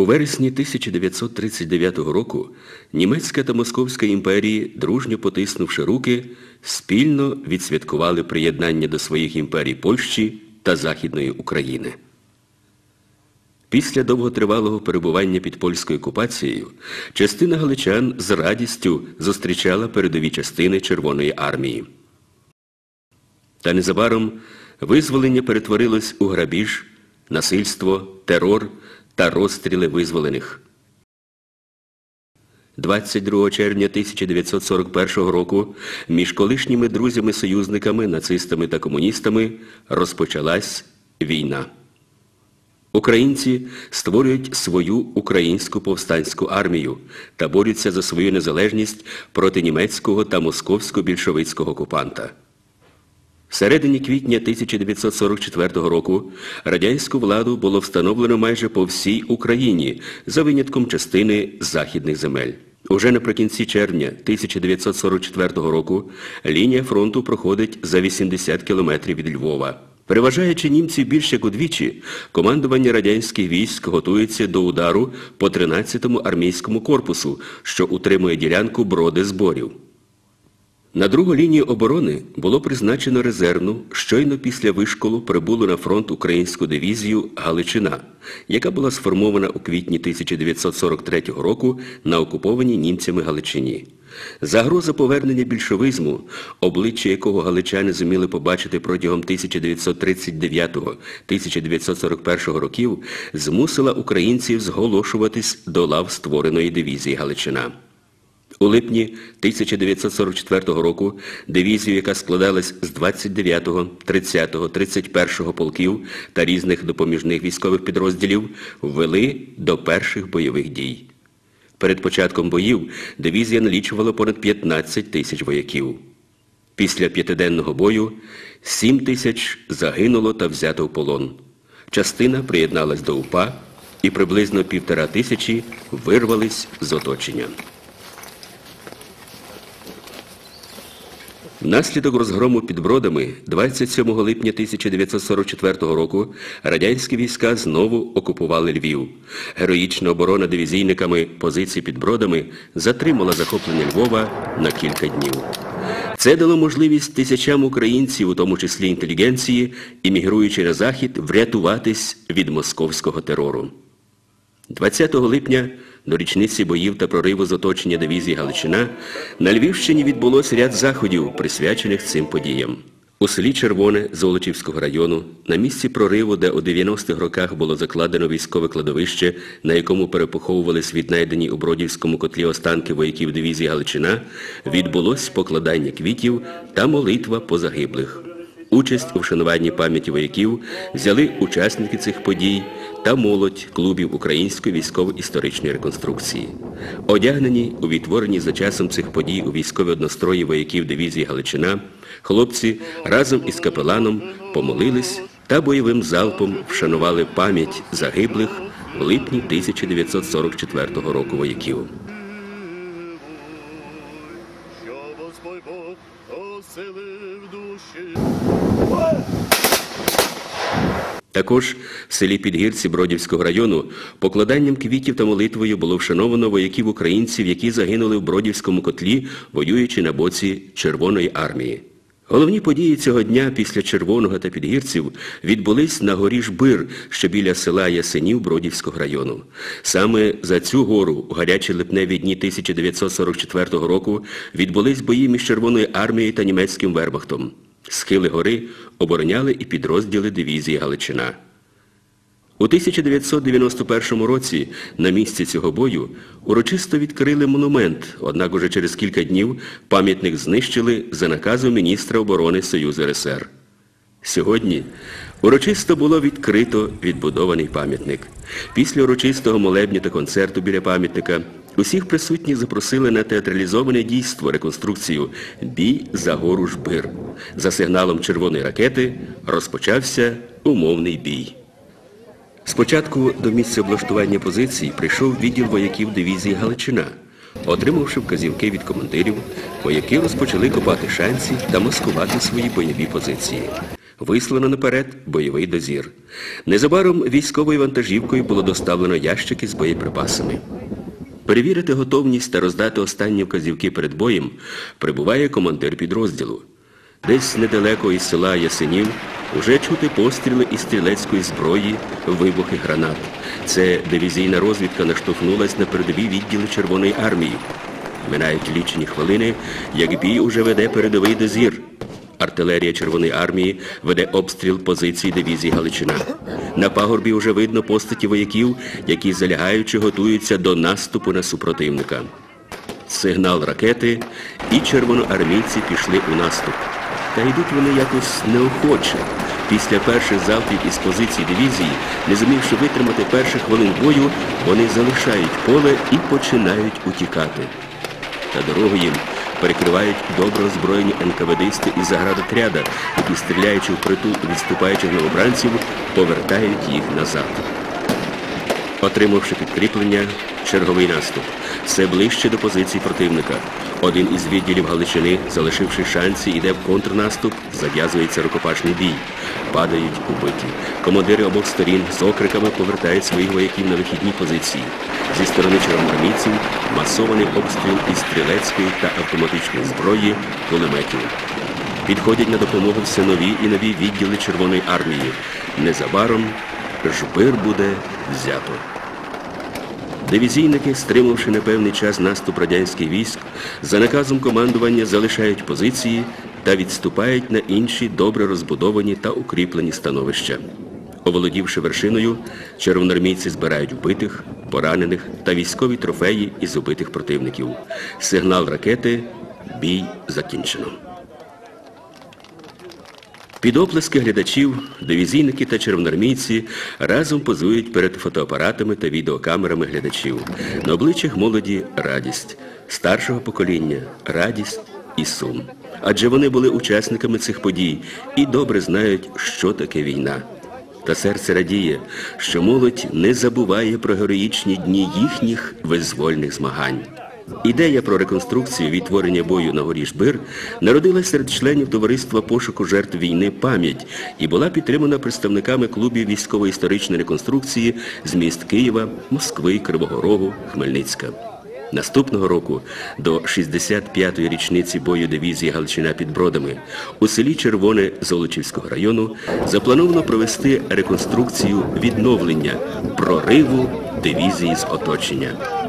У вересні 1939 року Німецька та Московська імперії, дружньо потиснувши руки, спільно відсвяткували приєднання до своїх імперій Польщі та Західної України. Після довготривалого перебування під польською окупацією частина галичан з радістю зустрічала передові частини Червоної армії. Та незабаром визволення перетворилось у грабіж, насильство, терор та розстріли визволених. 22 червня 1941 року між колишніми друзями-союзниками, нацистами та комуністами розпочалась війна. Українці створюють свою українську повстанську армію та борються за свою незалежність проти німецького та московсько більшовицького окупанта. Середині квітня 1944 року радянську владу було встановлено майже по всій Україні за винятком частини західних земель. Уже наприкінці червня 1944 року лінія фронту проходить за 80 кілометрів від Львова. Переважаючи німців більше як удвічі, командування радянських військ готується до удару по 13-му армійському корпусу, що утримує ділянку броди зборів. На другу лінію оборони було призначено резервну, щойно після вишколу прибулу на фронт українську дивізію Галичина, яка була сформована у квітні 1943 року на окупованій німцями Галичині. Загроза повернення більшовизму, обличчя якого галичани зуміли побачити протягом 1939-1941 років, змусила українців зголошуватись до лав створеної дивізії Галичина. У липні 1944 року дивізію, яка складалась з 29-го, 30-го, 31-го полків та різних допоміжних військових підрозділів, ввели до перших бойових дій. Перед початком боїв дивізія налічувала понад 15 тисяч вояків. Після п'ятиденного бою 7 тисяч загинуло та взято в полон. Частина приєдналась до УПА і приблизно півтора тисячі вирвались з оточення. Внаслідок розгрому під бродами 27 липня 1944 року радянські війська знову окупували Львів. Героїчна оборона дивізійниками позицій під бродами затримала захоплення Львова на кілька днів. Це дало можливість тисячам українців, у тому числі інтелігенції, іммігруючи на захід, врятуватись від московського терору. 20 липня до річниці боїв та прориву з оточення дивізії Галичина на Львівщині відбулося ряд заходів, присвячених цим подіям. У селі Червоне Золочівського району, на місці прориву, де у 90-х роках було закладено військове кладовище, на якому перепоховувались віднайдені у Бродівському котлі останки вояків дивізії Галичина, відбулось покладання квітів та молитва по загиблих. Участь у вшануванні пам'яті вояків взяли учасники цих подій та молодь клубів української військово-історичної реконструкції. Одягнені у відтворенні за часом цих подій у військові однострої вояків дивізії Галичина, хлопці разом із капеланом помолились та бойовим залпом вшанували пам'ять загиблих в липні 1944 року вояків. Також в селі Підгірці Бродівського району покладанням квітів та молитвою було вшановано вояків українців, які загинули в Бродівському котлі, воюючи на боці Червоної армії. Головні події цього дня після Червоного та Підгірців відбулись на горі Жбир, що біля села Ясенів Бродівського району. Саме за цю гору у гарячі липневі дні 1944 року відбулись бої між Червоною армією та німецьким вермахтом. Схили гори обороняли і підрозділи дивізії Галичина. У 1991 році на місці цього бою урочисто відкрили монумент, однак уже через кілька днів пам'ятник знищили за наказом міністра оборони Союзу РСР. Сьогодні урочисто було відкрито відбудований пам'ятник. Після урочистого молебня та концерту біля пам'ятника усіх присутніх запросили на театралізоване дійство реконструкцію Бій за гору Жбир. За сигналом червоної ракети розпочався умовний бій. Спочатку до місця облаштування позицій прийшов відділ вояків дивізії Галичина. Отримавши вказівки від командирів, вояки розпочали копати шанці та маскувати свої бойові позиції. Вислано наперед бойовий дозір. Незабаром військовою вантажівкою було доставлено ящики з боєприпасами. Перевірити готовність та роздати останні вказівки перед боєм прибуває командир підрозділу. Десь недалеко із села Ясенів уже чути постріли із стрілецької зброї, вибухи гранат. Це дивізійна розвідка наштовхнулась на передові відділи Червоної армії. Минають лічені хвилини, як бій уже веде передовий дозір. Артилерія Червоної армії веде обстріл позицій дивізії Галичина. На пагорбі вже видно постаті вояків, які залягаючи готуються до наступу на супротивника. Сигнал ракети, і червоноармійці пішли у наступ. Та йдуть вони якось неохоче. Після перших залпів із позицій дивізії, не зумівши витримати перших хвилин бою, вони залишають поле і починають утікати. Та дорогу їм перекривають добре озброєні НКВДисти із заградотряда, які, стріляючи в притул відступаючих новобранців, повертають їх назад. Отримавши підкріплення, черговий наступ. Все ближче до позицій противника. Один із відділів Галичини, залишивши шанси, йде в контрнаступ, зав'язується рукопашний бій. Падають убиті. Командири обох сторін з окриками повертають своїх вояків на вихідні позиції. Зі сторони червоноармійців масований обстріл із стрілецької та автоматичної зброї кулеметів. Підходять на допомогу все нові і нові відділи Червоної армії. Незабаром жбир буде взято. Дивізійники, стримавши на певний час наступ радянських військ, за наказом командування залишають позиції та відступають на інші добре розбудовані та укріплені становища. Оволодівши вершиною, червоноармійці збирають вбитих, поранених та військові трофеї із убитих противників. Сигнал ракети бій закінчено. Під оплески глядачів дивізійники та червоноармійці разом позують перед фотоапаратами та відеокамерами глядачів. На обличчях молоді радість, старшого покоління радість і сум. Адже вони були учасниками цих подій і добре знають, що таке війна. Та серце радіє, що молодь не забуває про героїчні дні їхніх визвольних змагань. Ідея про реконструкцію відтворення бою на горі Жбир народилась серед членів товариства пошуку жертв війни пам'ять і була підтримана представниками клубів військово-історичної реконструкції з міст Києва, Москви, Кривого Рогу, Хмельницька. Наступного року до 65-ї річниці бою дивізії Галичина під Бродами у селі Червоне Золочівського району заплановано провести реконструкцію відновлення прориву дивізії з оточення.